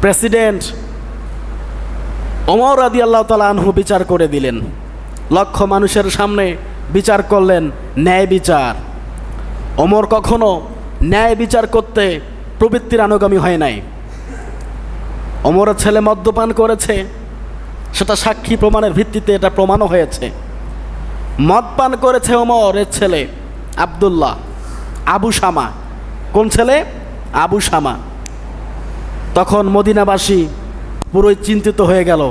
President অমর আদি আল্লাহ তালা আনহু বিচার করে দিলেন। লক্ষ মানুষের সামনে বিচার করলেন, ন্যায় বিচার। অমর কখনো ন্যায় বিচার করতে প্রবৃত্তির আনুগামী হয় নাই। অমরের ছেলে মদ্যপান করেছে, সেটা সাক্ষী প্রমাণের ভিত্তিতে এটা প্রমাণও হয়েছে। মদ পান করেছে ওমরের ছেলে আবদুল্লাহ। আবু শামা কোন ছেলে? আবু শামা তখন মদিনাবাসী পুরোই চিন্তিত হয়ে গেল।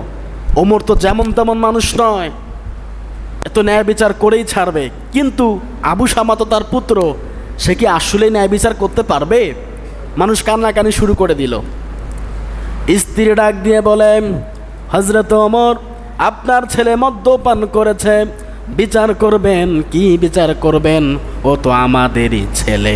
ওমর তো যেমন তেমন মানুষ নয়, এত ন্যায় বিচার করেই ছাড়বে। কিন্তু আবু শামা তো তার পুত্র, সে কি আসলে ন্যায় বিচার করতে পারবে? মানুষ কান্নাকানি শুরু করে দিল। স্ত্রী ডাক দিয়ে বলে হজরত ওমর, আপনার ছেলে মদ্যপান করেছে, বিচার করবেন কি বিচার করবেন? ও তো আমাদেরই ছেলে।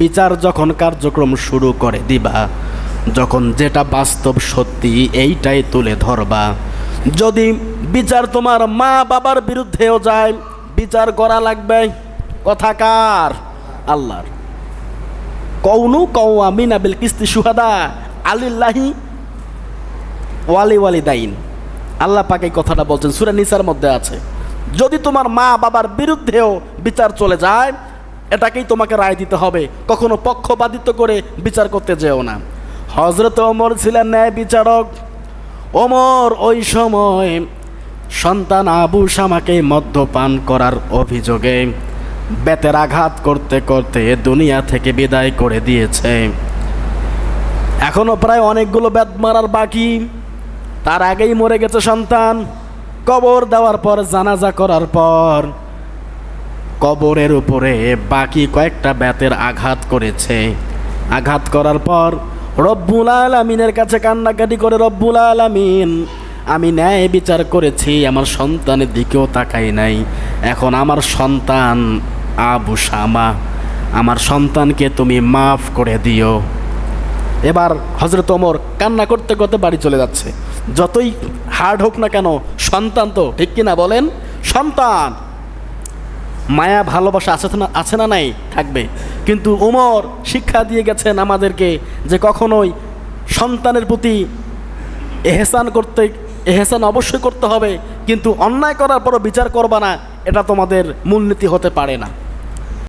বিচার যখন কার্যক্রম শুরু করে দিবা, যখন যেটা বাস্তব সত্যি এইটাই তুলে ধরবা। যদি বিচার তোমার মা বাবার বিরুদ্ধেও যায়, বিচার করা লাগবে। কথাকার আল্লাহর। কৌনু কৌ আমিনা বিল কিস্তি সুহাদা আলিল্লাহি ওয়ালি ওয়ালি দাইন আল্লাহ পাকে কথাটা বলছেন, সুরা নিসার মধ্যে আছে। যদি তোমার মা বাবার বিরুদ্ধেও বিচার চলে যায় এটাকেই তোমাকে রায় দিতে হবে। কখনো পক্ষপাতিত্ব করে বিচার করতে যেও না। হজরত ওমর ছিলেন ন্যায় বিচারক। ওমর ওই সময় সন্তান আবু শামাকে মদ্যপান করার অভিযোগে বেতের আঘাত করতে করতে দুনিয়া থেকে বিদায় করে দিয়েছে। এখনও প্রায় অনেকগুলো বেত মারার বাকি। তার আগেই মরে গেছে সন্তান। কবর দেওয়ার পর, জানাজা করার পর কবরের উপরে বাকি কয়েকটা ব্যাতের আঘাত করেছে। আঘাত করার পর রব্বুল আলমিনের কাছে কান্নাকাটি করে, রব্বুল আলমিন, আমি ন্যায় বিচার করেছি, আমার সন্তানের দিকেও তাকাই নাই। এখন আমার সন্তান আবু শামা আমার সন্তানকে তুমি মাফ করে দিও। এবার হজরত ওমর কান্না করতে করতে বাড়ি চলে যাচ্ছে। যতই হার্ড হোক না কেন, সন্তান তো, ঠিক কিনা বলেন? সন্তান! মায়া, ভালোবাসা আছে না আছে না নাই? থাকবে। কিন্তু ওমর শিক্ষা দিয়ে গেছেন আমাদেরকে যে কখনোই সন্তানের প্রতি এহেসান করতে এহেসান অবশ্যই করতে হবে, কিন্তু অন্যায় করার পরও বিচার করবা না, এটা তোমাদের মূলনীতি হতে পারে না।